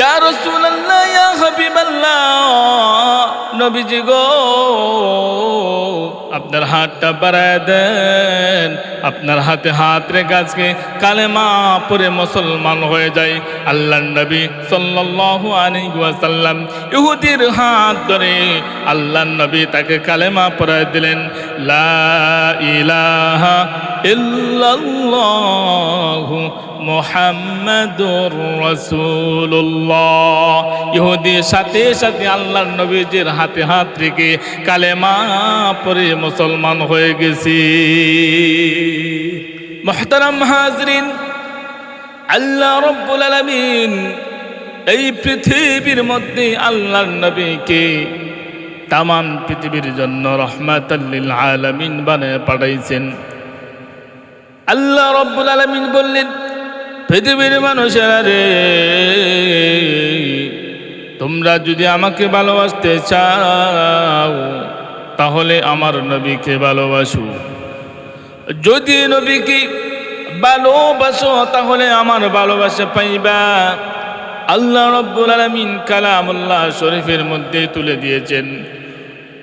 ইয়া রাসূলুল্লাহ, ইয়া হাবিবাল্লাহ, নবীজি গো, আপনার হাতটা বাড়ায় দেন, আপনার হাতে হাত রেখে আজকে কালেমা পরে মুসলমান হয়ে যায় আল্লাহ নবী সাল্লাল্লাহু আলাইহি ওয়াসাল্লাম ইহুদির হাত ধরে আল্লাহ নবী তাকে কালেমা পড়ায় দিলেন, লা ইলাহা ইল্লাল্লাহু মোহাম্মদুর রসুল্লাহ ইহুদির সাথে সাথে আল্লাহ নবীজির হাতে হাত রেখে কালেমা পরে মুসলমান হয়ে গেছি। মহতারাম হাজরিন, আল্লাহ রব্বুল আলমিন এই পৃথিবীর মধ্যে আল্লাহর নবীকে তামাম পৃথিবীর জন্য রহমাতাল্লিল আলামিন বানায় পাঠাইছেন। আল্লাহ রব্বুল আলমিন বললেন পৃথিবীর মানুষেরা রে, তোমরা যদি আমাকে ভালোবাসতে চাও, তাহলে আমার নবীকে ভালোবাসো। যদি নবীকে ভালোবাসো, তাহলে আমার ভালোবাসা পাইবা। আল্লাহ রব্বুল আলমিন কালামুল্লাহ শরীফের মধ্যে তুলে দিয়েছেন।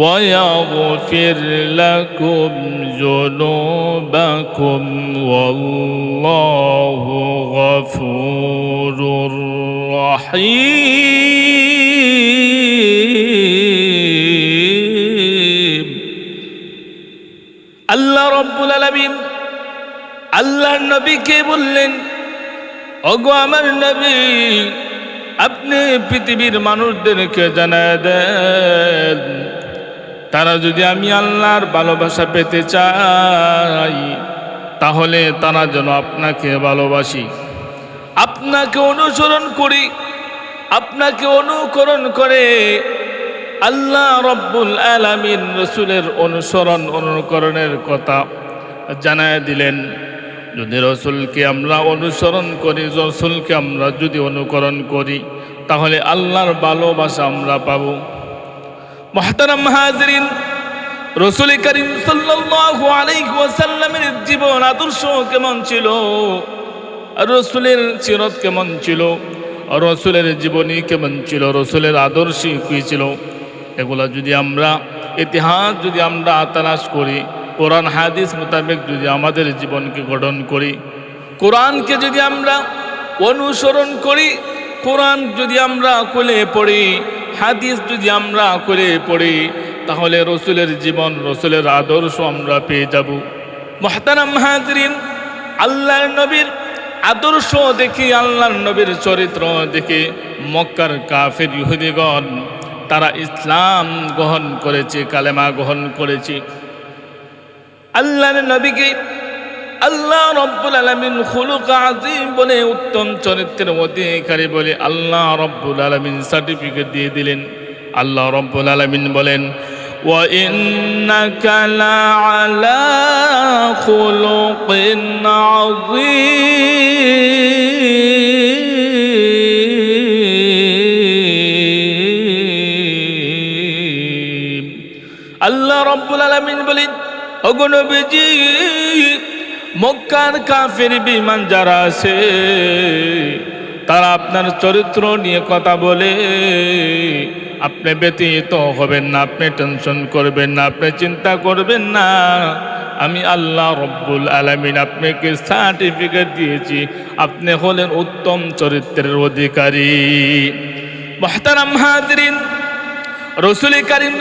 ويغفر لكم ذنوبكم والله غفور رحيم আল্লাহ রব্বুল আলামিন আল্লাহর নবীকে বললেন ওগো আমার নবী আপনি পৃথিবীর মানুষদেরকে জানায় দেন তারা যদি আমি আল্লাহর ভালোবাসা পেতে চাই, তাহলে তারা যেন আপনাকে ভালোবাসি। আপনাকে অনুসরণ করি, আপনাকে অনুকরণ করে। আল্লাহ রব্বুল আলামিন রসুলের অনুসরণ, অনুকরণের কথা জানায় দিলেন। যদি রসুলকে আমরা অনুসরণ করি, রসুলকে আমরা যদি অনুকরণ করি, তাহলে আল্লাহর ভালোবাসা আমরা পাবো। মহতারাম হাজরিন রসুল করিম ওয়াসাল্লামের জীবন আদর্শ কেমন ছিল? রসুলের চিরত কেমন ছিল? রসুলের জীবনী কেমন ছিল? রসুলের আদর্শ কী ছিল? এগুলা যদি আমরা, ইতিহাস যদি আমরা তালাশ করি, কোরআন, হাদিস মোতাবেক যদি আমাদের জীবনকে গঠন করি, কোরআনকে যদি আমরা অনুসরণ করি, কোরআন যদি আমরা কোলে পড়ি হাদিস যদি আমরা করে পড়ি, তাহলে রসুলের জীবন, রসুলের আদর্শ আমরা পেয়ে যাব। মহতারাম হাজরিন, আল্লাহর নবীর আদর্শ দেখি, আল্লাহর নবীর চরিত্র দেখে মক্কার কাফের ইহুদিগণ, তারা ইসলাম গ্রহণ করেছে, কালেমা গ্রহণ করেছে। আল্লাহর নবীকে আল্লাহ রব্বুল আলমিন খুলুক আজিম বলে উত্তম চরিত্রের অধিকারী বলে আল্লাহ রব্বুল আলমিন সার্টিফিকেট দিয়ে দিলেন আল্লাহ রব্বুল আলমিন বলেন وإنك لعلى خلق عظيم আল্লাহ রব্বুল আলমিন বলেন অগণবীজি মক্কার কাফের বিমান যারা আছে, তারা আপনার চরিত্র নিয়ে কথা বলে, আপনি ব্যতীত হবেন না, আপনি টেনশন করবেন না, আপনি চিন্তা করবেন না। আমি আল্লাহ রব্বুল আলমিন আপনাকে সার্টিফিকেট দিয়েছি, আপনি হলেন উত্তম চরিত্রের অধিকারী। মহতারাম হাজরিন, রসুল করিম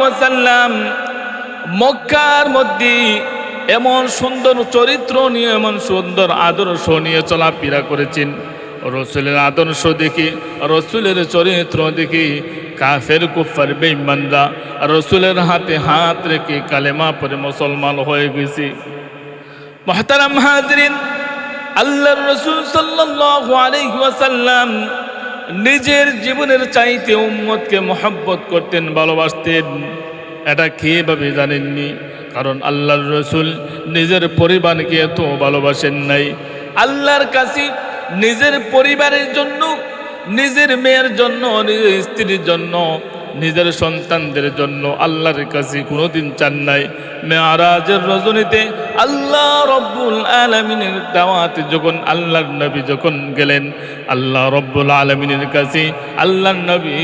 ওয়াসাল্লাম মক্কার মধ্যে এমন সুন্দর চরিত্র নিয়ে, এমন সুন্দর আদর্শ নিয়ে চলাফেরা করেছেন। রসুলের আদর্শ দেখি, রসুলের চরিত্র দেখি কাফের কুফার বেইমানরা রসুলের হাতে হাত রেখে কালেমা পরে মুসলমান হয়ে গেছে। মহতারাম হাজরিন, আল্লাহর রসুল ওয়াসাল্লাম নিজের জীবনের চাইতে উম্মতকে মহব্বত করতেন, ভালোবাসতেন। এটা কীভাবে জানেননি। কারণ আল্লাহর রসুল নিজের পরিবারকে এত ভালোবাসেন নাই। আল্লাহর কাছে নিজের পরিবারের জন্য, নিজের মেয়ের জন্য, নিজের স্ত্রীর জন্য নিজের সন্তানদের জন্য আল্লাহর কাছে কোনোদিন চান নাই। মেয়ারাজের রজনীতে আল্লাহ রব্বুল আলমিনের দাওয়াতে যখন আল্লাহর নবী যখন গেলেন, আল্লাহ রব্বুল আলমিনের কাছে আল্লাহর নবী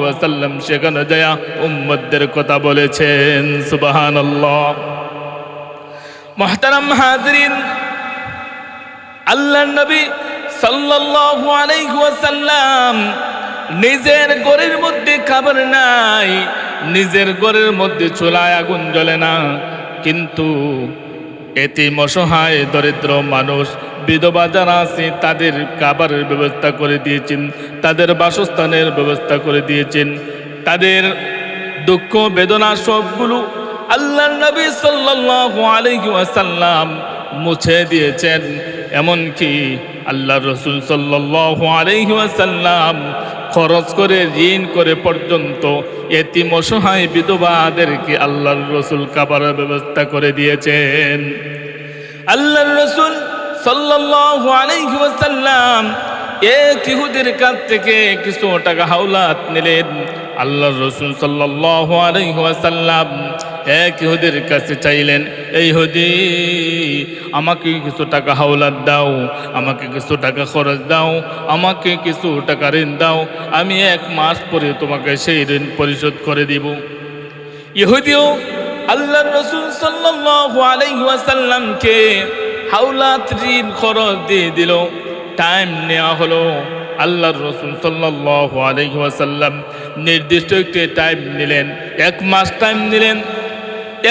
ওয়াসাল্লাম সেখানে যায় উম্মতদের কথা বলেছেন, সুবহানাল্লাহ। মহতারাম হাজরিন, আল্লাহর নবী সাল্লাল্লাহু আলাইহি ওয়াসাল্লাম নিজের ঘরের মধ্যে খাবার নাই, নিজের ঘরের মধ্যে চুলায় আগুন জ্বলে না। কিন্তু এতে অসহায় দরিদ্র মানুষ, বিধবা যারা আছে, তাদের খাবারের ব্যবস্থা করে দিয়েছেন, তাদের বাসস্থানের ব্যবস্থা করে দিয়েছেন। তাদের দুঃখ, বেদনা সবগুলো আল্লাহ নবী সাল্লাল্লাহু আলাইহি ওয়াসাল্লাম মুছে দিয়েছেন। এমনকি আল্লাহ রসুল সাল্লাল্লাহু আলাইহি ওয়াসাল্লাম খরচ করে, ঋণ করে পর্যন্ত এতিম অসহায় বিধবাদেরকে আল্লাহর রসুল কাবারের ব্যবস্থা করে দিয়েছেন। আল্লাহর রসুল সাল্লাল্লাহু আলাইহি ওয়াসাল্লাম এক ইহুদির কাছ থেকে কিছু টাকা হাওলাত নিলেন। আল্লাহর রসুল সাল্লাল্লাহু আলাইহি ওয়াসাল্লাম এক ইহুদির কাছে চাইলেন, এই হুদি আমাকে কিছু টাকা হাওলাত দাও, আমাকে কিছু টাকা খরচ দাও, আমাকে কিছু টাকা ঋণ দাও, আমি এক মাস পরে তোমাকে সেই ঋণ পরিশোধ করে দিব। ইহুদিও আল্লাহ রসুল সাল্লাল্লাহু আলাইহি ওয়াসাল্লামকে হাওলাত, ঋণ, খরচ দিয়ে দিল। টাইম নেওয়া হলো আল্লাহর রসুল সাল্লাল্লাহু আলাইহি ওয়াসাল্লাম নির্দিষ্ট একটি টাইম নিলেন, এক মাস টাইম নিলেন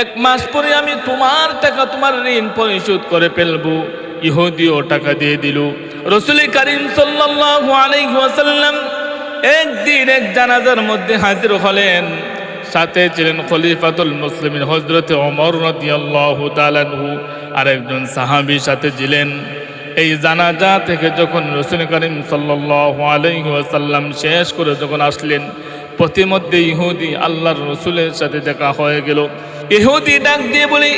এক মাস পরে আমি তোমার টাকা, তোমার ঋণ পরিশোধ করে ফেলব। ইহুদিও টাকা দিয়ে দিল। রসুল করিম ওয়াসাল্লাম একদিন এক জানাজার মধ্যে হাজির হলেন। সাথে ছিলেন খলিফাতুল মুসলিমিন হজরতে অমর রাদিয়াল্লাহু তাআলাহু আর একজন সাহাবী সাথে ছিলেন। এই জানাজা থেকে যখন রসুল করিম সাল্লাল্লাহু আলাইহি ওয়াসাল্লাম শেষ করে যখন আসলেন, প্রতিমধ্যে ইহুদি আল্লাহর রসুলের সাথে দেখা হয়ে গেল। ইহুদি ডাক দিয়ে বলি,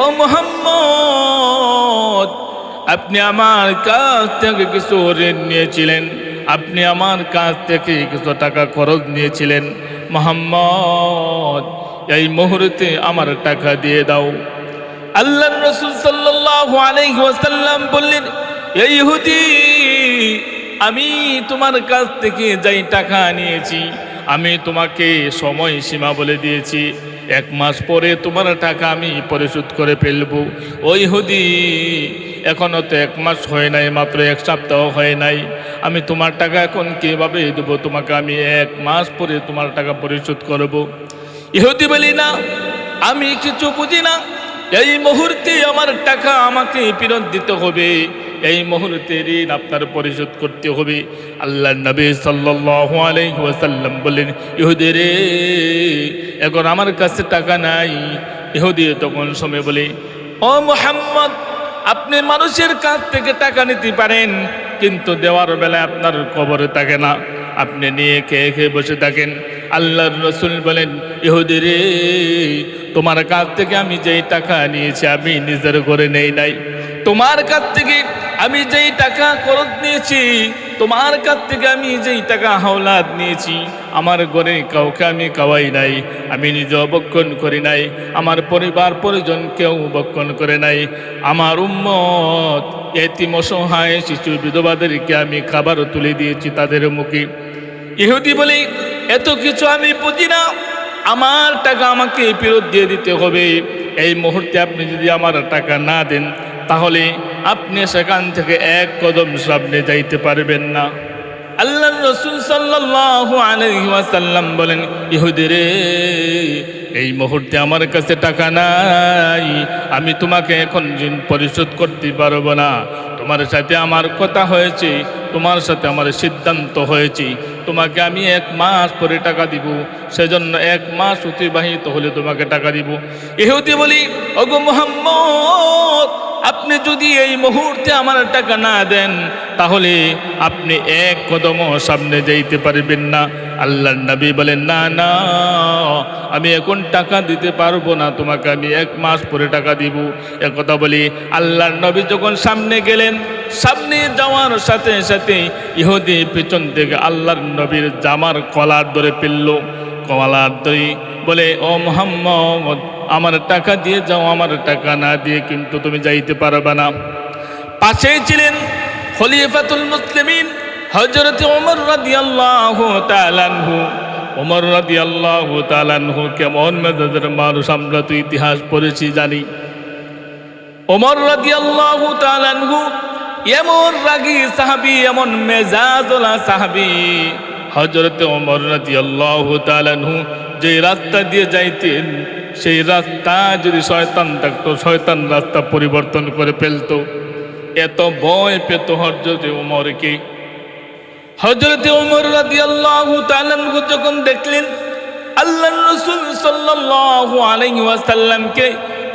ও মোহাম্মদ, আপনি আমার কাছ থেকে কিছু ঋণ নিয়েছিলেন। আপনি আমার কাছ থেকে কিছু টাকা খরচ নিয়েছিলেন। মোহাম্মদ, এই মুহূর্তে আমার টাকা দিয়ে দাও। আল্লাহ রসুল আলাইহি বললেন এই ইহুদি, আমি তোমার কাছ থেকে যাই টাকা নিয়েছি, আমি তোমাকে সময় সীমা বলে দিয়েছি। এক মাস পরে তোমার টাকা আমি পরিশোধ করে ফেলব। ওই হুদি এখনও তো এক মাস হয় নাই, মাত্র এক সপ্তাহ হয় নাই। আমি তোমার টাকা এখন কীভাবে দেবো? তোমাকে আমি এক মাস পরে তোমার টাকা পরিশোধ করব। ইহুদি বলি, না, আমি কিছু বুঝি না। এই মুহূর্তে আমার টাকা আমাকে ফেরত দিতে হবে। এই মুহূর্তে ঋণ আপনার পরিশোধ করতে হবে। আল্লাহ নবী ওয়াসাল্লাম বললেন ইহুদি রে, এখন আমার কাছে টাকা নাই। ইহুদি তখন সময় বলে, ও মোহাম্মদ, আপনি মানুষের কাছ থেকে টাকা নিতে পারেন, কিন্তু দেওয়ার বেলায় আপনার কবরে থাকে না। আপনি নিয়ে খেয়ে খেয়ে বসে থাকেন। আল্লাহর রসুল বলেন, ইহুদি রে, তোমার কাছ থেকে আমি যেই টাকা নিয়েছি, আমি নিজের করে নেই নাই। তোমার কাছ থেকে আমি যেই টাকা খরচ নিয়েছি তোমার কাছ থেকে আমি যেই টাকা হাওলাত নিয়েছি, আমার ঘরে কাউকে আমি খাওয়াই নাই, আমি নিজে অবক্ষণ করি নাই, আমার পরিবার পরিজন কেউ অবক্ষণ করে নাই। আমার উম্মত এতিম অসহায় শিশু বিধবাদেরকে আমি খাবার তুলে দিয়েছি তাদের মুখে। ইহুদি বলি, এত কিছু আমি বুঝি না, আমার টাকা আমাকে ফেরত দিয়ে দিতে হবে। এই মুহূর্তে আপনি যদি আমার টাকা না দেন, তাহলে আপনি সেখান থেকে এক কদম সামনে যাইতে পারবেন না। আল্লাহ রসুল ওয়াসাল্লাম বলেন, ইহুদি রে, এই মুহূর্তে আমার কাছে টাকা নাই। আমি তোমাকে এখন ঋণ পরিশোধ করতে পারব না। তোমার সাথে আমার কথা হয়েছে, তোমার সাথে আমার সিদ্ধান্ত হয়েছে। তোমাকে আমি এক মাস পরে টাকা দিব, সেজন্য এক মাস অতিবাহিত হলে তোমাকে টাকা দিব। ইহুদি বলি, ওগো মোহাম্মদ আপনি যদি এই মুহূর্তে আমার টাকা না দেন, তাহলে আপনি এক কদম সামনে যাইতে পারবেন না। আল্লাহর নবী বলেন, না না, আমি এখন টাকা দিতে পারব না, তোমাকে আমি এক মাস পরে টাকা দিব। কথা বলি, আল্লাহর নবী যখন সামনে গেলেন, সামনে যাওয়ার সাথে সাথে ইহুদি পেছন থেকে আল্লাহর নবীর জামার কলার ধরে ফেলল। কলার ধরে বলে, ও মোহাম্মদ, আমার টাকা দিয়ে যাও, আমার টাকা না দিয়ে কিন্তু তুমি যাইতে পারবে না। পাশেই ছিলেন খলিফাতুল মুসলিমিন হজরত ওমর রাদিয়াল্লাহু তাআলাহু ওমর রাদিয়াল্লাহু তাআলাহু কেমন মেজাজের মানুষ আমরা তো ইতিহাস পড়েছি, জানি। ওমর রাদিয়াল্লাহু তাআলাহু এমন রাগী সাহাবি, এমন মেজাজওয়ালা সাহাবী। হজরত ওমর রাদিয়াল্লাহু তাআলাহু যে রাস্তা দিয়ে যাইতেন, সেই রাস্তা যদি শয়তান থাকতো, শয়তান রাস্তা পরিবর্তন করে ফেলতো। এত ভয় পেত হজরত ওমরকে। হজরত ওমর রাদিয়াল্লাহু তাআলাহু যখন দেখলেন, আল্লাহর রাসূল সাল্লাল্লাহু আলাইহি ওয়াসাল্লামকে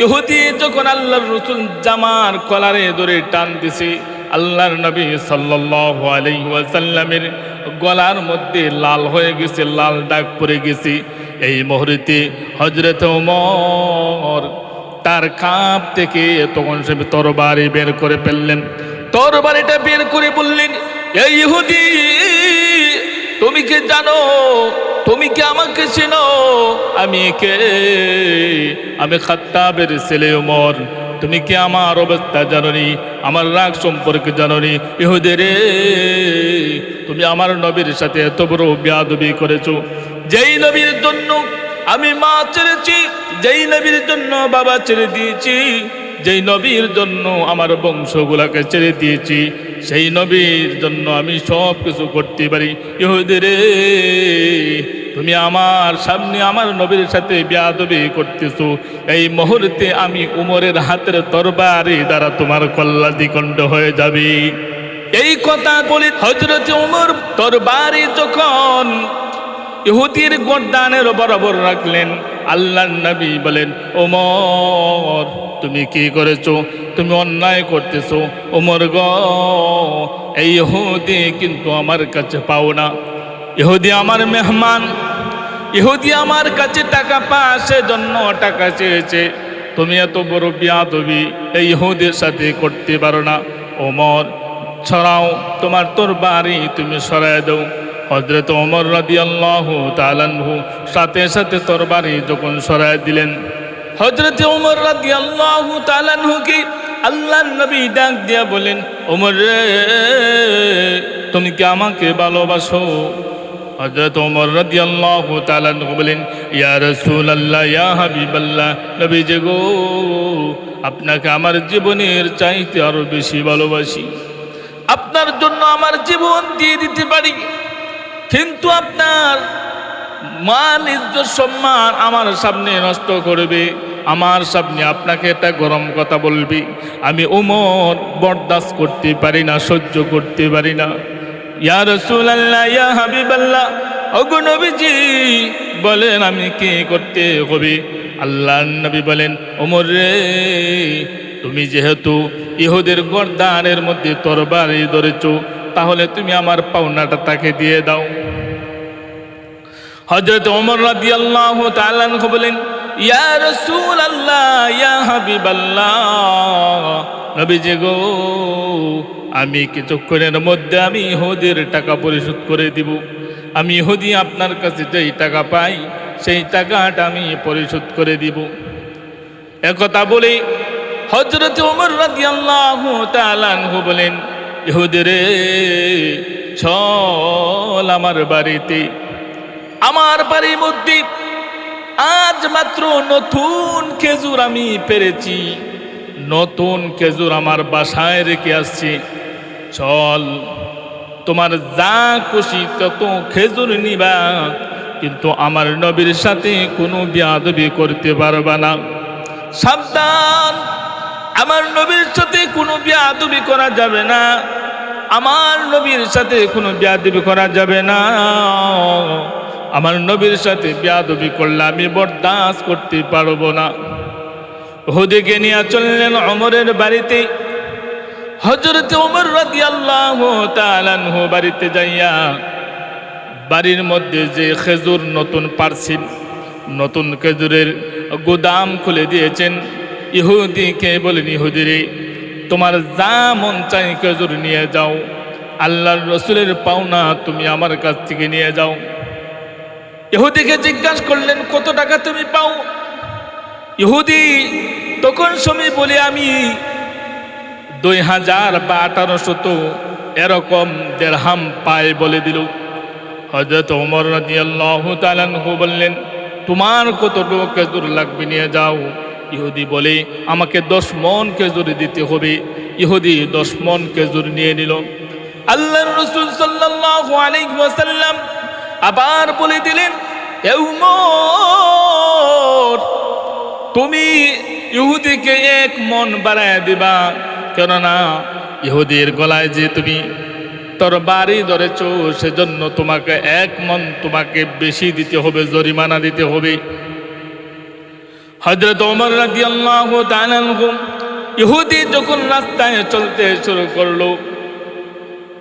ইহুদি, যখন আল্লাহর রাসূল জামার কলারে ধরে টান দিছে আল্লাহর নবী সাল্লাল্লাহু আলাইহি ওয়াসাল্লামের গলার মধ্যে লাল হয়ে গেছে, লাল দাগ পড়ে গেছে। এই মুহূর্তে হজরত ওমর তার কাপ থেকে তখন সে তরবারি বের করে ফেললেন। তরবারিটা বের করে বললেন এই ইহুদি, তুমি কি জানো? তুমি কি আমাকে চেনো? আমি কে? আমি খাত্তাবের ছেলে ওমর। তুমি কি আমার অবস্থা জাননি? আমার রাগ সম্পর্কে জাননি? ইহুদে রে, তুমি আমার নবীর সাথে এত বড় বিয়াদবি করেছ। যেই নবীর জন্য আমি মা ছেড়েছি, যেই নবীর জন্য বাবা ছেড়ে দিয়েছি, যেই নবীর জন্য আমার বংশগুলাকে ছেড়ে দিয়েছি সেই নবীর জন্য আমি সব কিছু করতে পারি। ইহুদের তুমি আমার সামনে আমার নবীর সাথে বিয়াদবি করতেছো। এই মুহূর্তে আমি উমরের হাতের তরবারি দ্বারা তোমার কল্লা দ্বিখণ্ড হয়ে যাবে। এই কথা বলে হজরত উমর তরবারি যখন ইহুদির গর্দানের বরাবর রাখলেন আল্লাহ নবী বলেন, ওমর, তুমি কি করেছ? তুমি অন্যায় করতেছো। ওমর গ, এই ইহুদি কিন্তু আমার কাছে পাও না। ইহুদি আমার মেহমান। ইহুদি আমার কাছে টাকা পা জন্য টাকা চেয়েছে। তুমি এত বড় বিয়াদবি, এই ইহুদের সাথে করতে পারো না। ওমর ছড়াও তোমার তোর বাড়ি তুমি সরাই দাও। হজরত ওমর রাদি আল্লাহ তালানহু সাথে সাথে তোর বাড়ি যখন সরাই দিলেন হজরত ওমর রাদি আল্লাহ তালানহুকে আল্লাহ নবী ডাক দিয়া বলেন, ওমর রে, তুমি কি আমাকে ভালোবাসো? হজরত ওমর রাদি আল্লাহ তালানহু বলেন, ইয়া রসুল আল্লাহ ইয়া হাবিব আল্লাহ নবী যে গো, আপনাকে আমার জীবনের চাইতে আরও বেশি ভালোবাসি। আপনার জন্য আমার জীবন দিয়ে দিতে পারি। কিন্তু আপনার মান ইজ্জত, সম্মান আমার সামনে নষ্ট করবে। আমার সামনে আপনাকে একটা গরম কথা বলবি। আমি ওমর বরদাস্ত করতে পারি না, সহ্য করতে পারি না। ইয়া রসুল আল্লাহ ইয়া হাবিব আল্লাহ বলেন আমি কি করতে হবে? আল্লাহ নবী বলেন ওমর রে, তুমি যেহেতু ইহুদের গর্দানের মধ্যে তরবারি ধরেছ, তাহলে তুমি আমার পাওনাটা তাকে দিয়ে দাও। হজরত ওমর রাদি আল্লাহ তালানহ বলেন, ইয়া রসুল আল্লাহ ইয়া হাবিব আল্লাহ নবীজি গো, আমি কিছুক্ষণের মধ্যে আমি ইহুদের টাকা পরিশোধ করে দিব। আমি ইহুদি, আপনার কাছে যেই টাকা পাই, সেই টাকাটা আমি পরিশোধ করে দিব। একথা বলে হজরত ওমর রাদি আল্লাহ তালানহু বলেন ইহুদের ছল আমার বাড়িতে আমার বাড়ির মধ্যে আজ মাত্র নতুন খেজুর আমি পেরেছি। নতুন খেজুর আমার বাসায় রেখে আসছি। চল, তোমার যা খুশি তত খেজুর নিবা, কিন্তু আমার নবীর সাথে কোনো বিয়াদবি করতে পারবা না। সাবধান, আমার নবীর সাথে কোনো বিয়াদবি করা যাবে না। আমার নবীর সাথে কোনো বিয়াদবি করা যাবে না। আমার নবীর সাথে বিয়াদবি করলে আমি বরদাস্ত করতে পারব না। হুদিকে নিয়ে চললেন অমরের বাড়িতে। হজরতে ওমর রাদিয়াল্লাহু তাআলাহু বাড়িতে যাইয়া বাড়ির মধ্যে যে খেজুর নতুন পারছেন নতুন খেজুরের গোদাম খুলে দিয়েছেন। ইহুদিকে বলেন, ইহুদিরে, তোমার যা মন চাই খেজুর নিয়ে যাও। আল্লাহর রসুলের পাওনা তুমি আমার কাছ থেকে নিয়ে যাও। ইহুদিকে জিজ্ঞাসা করলেন, কত টাকা তুমি পাও? ইহুদি তখন সময় বলে, আমি দুই হাজার বা আঠারোশো তো এরকম দেড়হাম পায় বলে দিল। হজরত ওমর রাদিয়াল্লাহু তাআলাহু বললেন, তোমার কতটুকু খেজুর লাগবে নিয়ে যাও? ইহুদি বলে, আমাকে দশ মন খেজুর দিতে হবে। ইহুদি দশ মন খেজুর নিয়ে নিল। আল্লাহর রসুল সাল্লাল্লাহু আলাইহি ওয়াসাল্লাম আবার বলে দিলেন "এ উমর তুমি ইহুদিকে এক মন বাড়ায় দিবা। কেননা ইহুদির গলায় যে তুমি তোর বাড়ি ধরেছ, সেজন্য তোমাকে এক মন তোমাকে বেশি দিতে হবে, জরিমানা দিতে হবে। হজরত ওমর তাআলা আনহু ইহুদি যখন রাস্তায় চলতে শুরু করল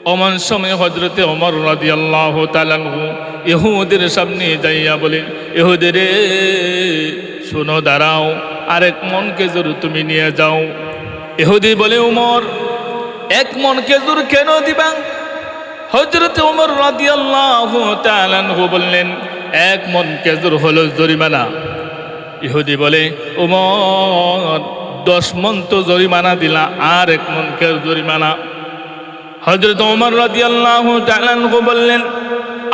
অমন সময় হজরতে ওমর রাদিয়াল্লাহু তাআলা আনহু ইহুদের সামনে যাইয়া বলেন ইহুদের, শোনো, দাঁড়াও, আরেক মন কেজুর তুমি নিয়ে যাও। ইহুদি বলে উমর এক মন কেজুর কেন দিবা? হজরত উমর রাদিয়াল্লাহু তাআলা আনহু বললেন, এক মন কেজুর হলো জরিমানা। ইহুদি বলে উমর দশ মন তো জরিমানা দিলা আর এক মন কে জরিমানা। হজরত ওমর তাআলা আনহু বললেন,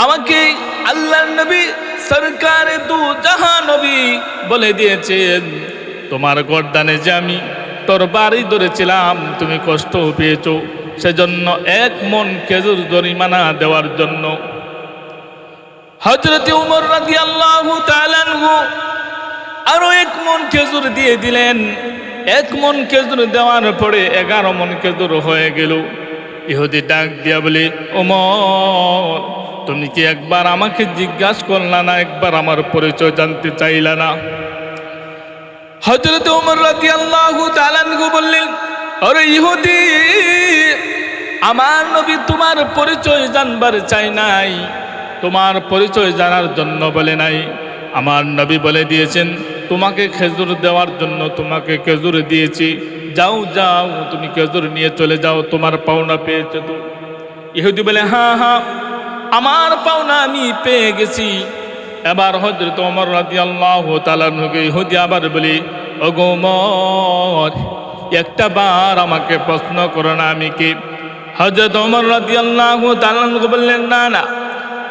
আমাকে আল্লাহর নবী সরকারে দু জাহান নবী বলে দিয়েছেন। তোমার গর্দানে যে আমি তোর বাড়ি ধরেছিলাম, তুমি কষ্ট পেয়েছ। সেজন্য এক মন খেজুর জরিমানা দেওয়ার জন্য। হজরত উমর তাআলা আনহু আরও এক মন খেজুর দিয়ে দিলেন। এক মন খেজুর দেওয়ার পরে এগারো মন খেজুর হয়ে গেল। ইহুদি ডাক দিয়া বলে, ওমর, তুমি কি একবার আমাকে জিজ্ঞাসা করলা না? একবার আমার পরিচয় জানতে চাইলা না? হজরত ওমর রাজি আল্লাহ তালানহু বললেন, আরে ইহুদি, আমার নবী তোমার পরিচয় জানবার চাই নাই। তোমার পরিচয় জানার জন্য বলে নাই। আমার নবী বলে দিয়েছেন, তোমাকে খেজুর দেওয়ার জন্য তোমাকে খেজুর দিয়েছি। যাও যাও, তুমি খেজুর নিয়ে চলে যাও, তোমার পাওনা পেয়েছে তো। ইহুদি বলে হ্যাঁ হ্যাঁ আমার পাওনা আমি পেয়ে গেছি। এবার হজরত ওমর রাজি আল্লাহ তালানুকে ইহুদি আবার বলি অগোমর একটা বার আমাকে প্রশ্ন করো না, আমি কি? হজরত ওমর রাজি আল্লাহ তালানুকে বললেন, না না,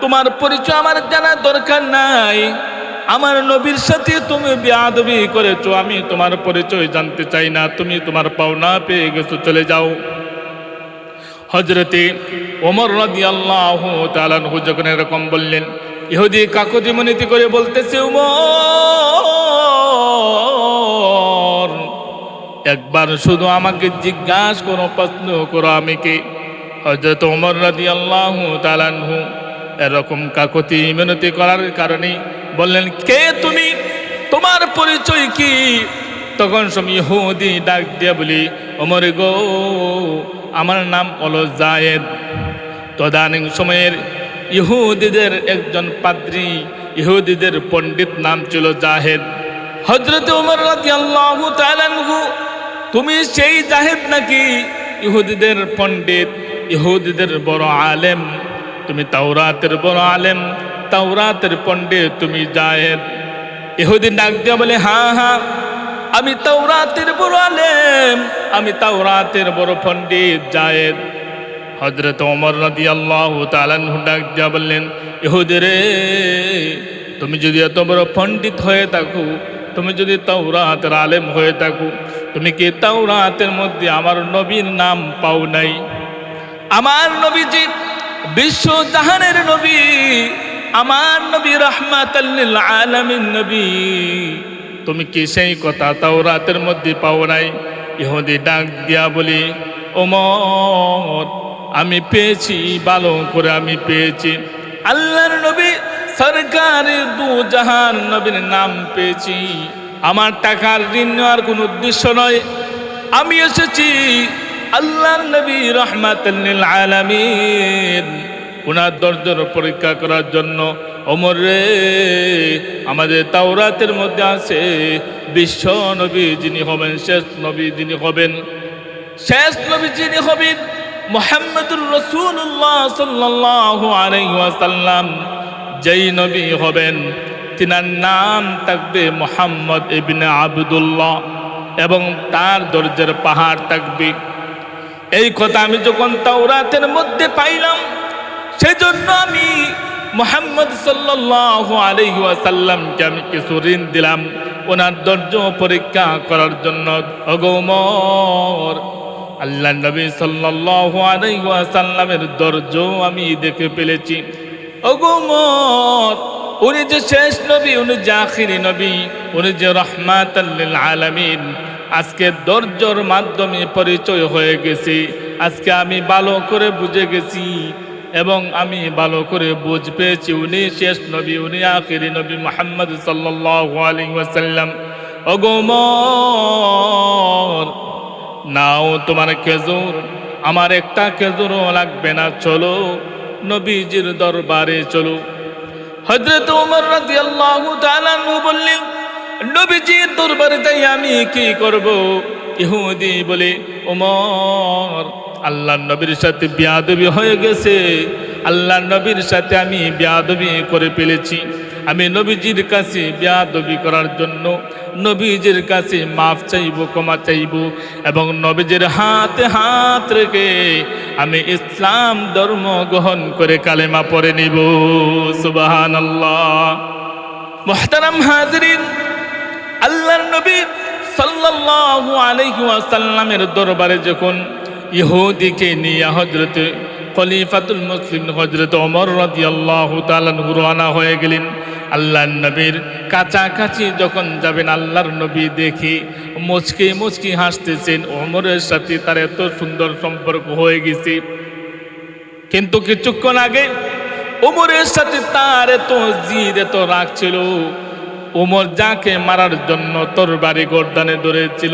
তোমার পরিচয় আমার জানার দরকার নাই। আমার নবীর সাথে তুমি বেয়াদবি করেছ, আমি তোমার পরিচয় জানতে চাই না, তুমি তোমার পাওনা পেয়ে গেছো, চলে যাও। হজরতে ওমর রাদি আল্লাহ তালানহু যখন এরকম বললেন, ইহুদি কাকতি মনিতি করে বলতেছে উমর একবার শুধু আমাকে জিজ্ঞাসা করো, প্রশ্ন করো আমি কে? হজরত ওমর রাদি আল্লাহ তালানহু এরকম কাকতি মিনতি করার কারণে বললেন, কে তুমি? তোমার পরিচয় কি? তখন সব ইহুদি ডাক দিয়ে বলি, ওমর গো, আমার নাম হলো জায়েদ। তদানীং সময়ের ইহুদিদের একজন পাদ্রী, ইহুদিদের পণ্ডিত নাম ছিল জাহেদ। হজরত উমর তুমি সেই জাহেদ নাকি? ইহুদিদের পণ্ডিত, ইহুদিদের বড় আলেম, তুমি তাওরাতের বড় আলেম। তাওরাতের পণ্ডিত তুমি জাহেদ ইহুদি ডাক দিয়া বলে হ্যাঁ হ্যাঁ আমি তাওরাতের বড় আলেম, আমি তাওরাতের বড় পণ্ডিত জায়েদ। হজরত ওমর রাদি আল্লাহ তালানহু ডাক দিয়া বললেন রে, তুমি যদি এত বড় পণ্ডিত হয়ে থাকো, তুমি যদি তাওরাতের আলেম হয়ে থাকো, তুমি কি তাওরাতের মধ্যে আমার নবীর নাম পাও নাই? আমার নবীজি, বিশ্ব জাহানের নবী আমার নবী রহমাতাল্লিল আলামিন নবী। তুমি কি সেই কথা তাও রাতের মধ্যে পাও নাই? ইহুদি ডাক দিয়া বলি ওমর আমি পেয়েছি ভালো করে আমি পেয়েছি। আল্লাহর নবী সরকারের দু জাহান নবীর নাম পেয়েছি। আমার টাকার ঋণ নেওয়ার কোনো উদ্দেশ্য নয়। আমি এসেছি আল্লাহর নবী রহমাতুল্লিল আলামিন। ওনার দরজার পরীক্ষা করার জন্য। অমর রে, আমাদের তাওরাতের মধ্যে আছে, বিশ্ব নবী যিনি হবেন শেষ নবী যিনি হবেন। শেষ নবী যিনি হবেন, মোহাম্মদুর রসুল্লাহ সাল্লাহ আলাইসাল্লাম যেই নবী হবেন, তিনার নাম থাকবে মোহাম্মদ ইবনে আবদুল্লাহ এবং তার দরজার পাহাড় থাকবে। এই কথা আমি যখন তাওরাতের মধ্যে পাইলাম সেজন্য আমি মোহাম্মদ সাল্লাহ আলহি ওয়াসাল্লামকে আমি কিছু ঋণ দিলাম। ওনার দর্জ পরীক্ষা করার জন্য। অগৌমর আল্লাহ নবী সাল্লাহ আলহি ওয়াসাল্লামের দর্জ আমি দেখে ফেলেছি। অগৌমর উনি যে শেষ নবী, উনি যে আখিরি নবী, উনি যে রহমাত আলমিন। আজকে দর্জর মাধ্যমে পরিচয় হয়ে গেছি। আজকে আমি ভালো করে বুঝে গেছি। এবং আমি ভালো করে বুঝ পেয়েছি, উনি শেষ নবী, উনি আখিরি নবী মোহাম্মদ সাল্লাম অগমর নাও তোমার খেজুর, আমার একটা খেজুরও লাগবে না, চলো নবীজির দরবারে চলো। দরবারে যাই আমি কি করব? ইহুদি বলে ওমর আল্লাহ নবীর সাথে বিয়াদবি হয়ে গেছে। আল্লাহ নবীর সাথে আমি বিয়াদবি করে ফেলেছি। আমি নবীজির কাছে বিয়াদবি করার জন্য নবীজির কাছে মাফ চাইব, ক্ষমা চাইব এবং নবীজির হাতে হাত রেখে আমি ইসলাম ধর্ম গ্রহণ করে কালেমা পরে নিব। সুবাহান আল্লাহ মোহতারাম হাজরিন, আল্লাহর নবী সাল্লাল্লাহু আলাইহি ওয়াসাল্লামের দরবারে যখন ইহুদিকে নিয়ে হজরত খলিফাতুল মুসলিম হজরত ওমর রাদিয়াল্লাহু তাআলা রওনা হয়ে গেলেন। আল্লাহর নবীর কাছাকাছি যখন যাবেন, আল্লাহর নবী দেখি মুচকি মুচকি হাসতেছেন, ওমরের সাথে তার এত সুন্দর সম্পর্ক হয়ে গেছে। কিন্তু কিছুক্ষণ আগে ওমরের সাথে তার এত জিদ, এত রাগ ছিল। ওমর যাকে মারার জন্য তোর বাড়ি গর্দানে ধরেছিল,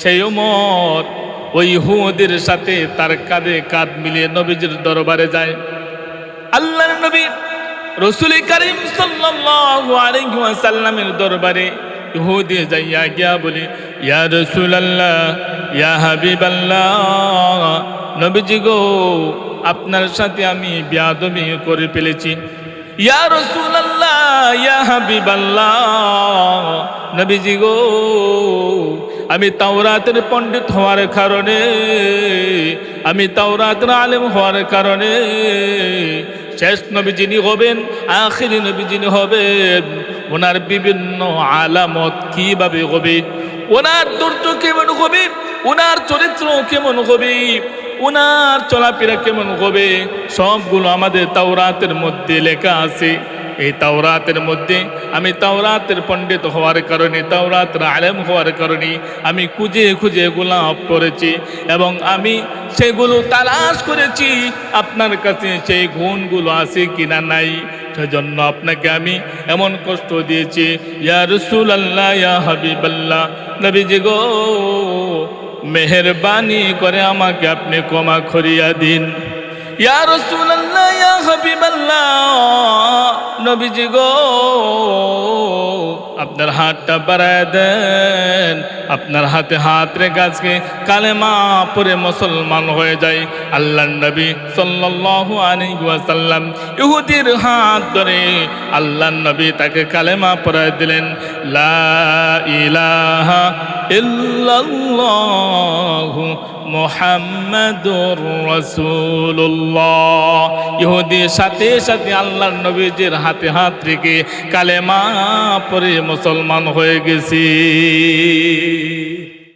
সেই ওমর ওই হুমদের সাথে তার কাঁধে কাঁধ মিলিয়ে নবীজির দরবারে যায়। আল্লাহ নবী রসুল করিম ওয়াসাল্লামের দরবারে ইহুদি যাইয়া গিয়া বলি, ইয়া রাসূলুল্লাহ, ইয়া হাবিবাল্লাহ, নবীজি গো, আপনার সাথে আমি বিয়াদবি করে ফেলেছি। ইয়া রাসূলুল্লাহ, ইয়া হাবিবাল্লাহ, নবীজি গো আমি তাওরাতের পণ্ডিত হওয়ার কারণে, আমি তাওরাতের আলেম হওয়ার কারণে, শেষ নবী যিনি হবেন, আখিরি নবী যিনি হবেন, ওনার বিভিন্ন আলামত কীভাবে হবে? ওনার দুর্য কেমন হবে? ওনার চরিত্র কেমন হবে? ওনার চলাফেরা কেমন হবে? সবগুলো আমাদের তাওরাতের মধ্যে লেখা আছে। এই তাওরাতের মধ্যে আমি তাওরাতের পণ্ডিত হওয়ার কারণে, তাওরাতের আলেম হওয়ার কারণে আমি খুঁজে খুঁজে গোলাপ করেছি এবং আমি সেগুলো তালাশ করেছি, আপনার কাছে সেই গুণগুলো আছে কিনা নাই? সেজন্য আপনাকে আমি এমন কষ্ট দিয়েছি, ইয়া রসুল আল্লাহ ইয়া হাবিব আল্লাহ নবীজি গো, মেহরবানি করে আমাকে আপনি ক্ষমা করিয়া দিন। ইয়া রাসূলুল্লাহ, ইয়া হাবিবাল্লাহ, নবীজি গো, আপনার হাতটা বাড়ায় দেন, আপনার হাতে হাত রেখে আজকে কালেমা পরে মুসলমান হয়ে যায় আল্লাহ নবী সাল্লাল্লাহু আলাইহি ওয়াসাল্লাম ইহুদির হাত ধরে আল্লাহ নবী তাকে কালেমা পরায় দিলেন, লা ইলাহা ইল্লাল্লাহু মোহাম্মদুর রসুল্লাহ ইহুদির সাথে সাথে আল্লাহর নবীজির হাতে হাত রেখে কালেমা পরে মুসলমান হয়ে গেছি।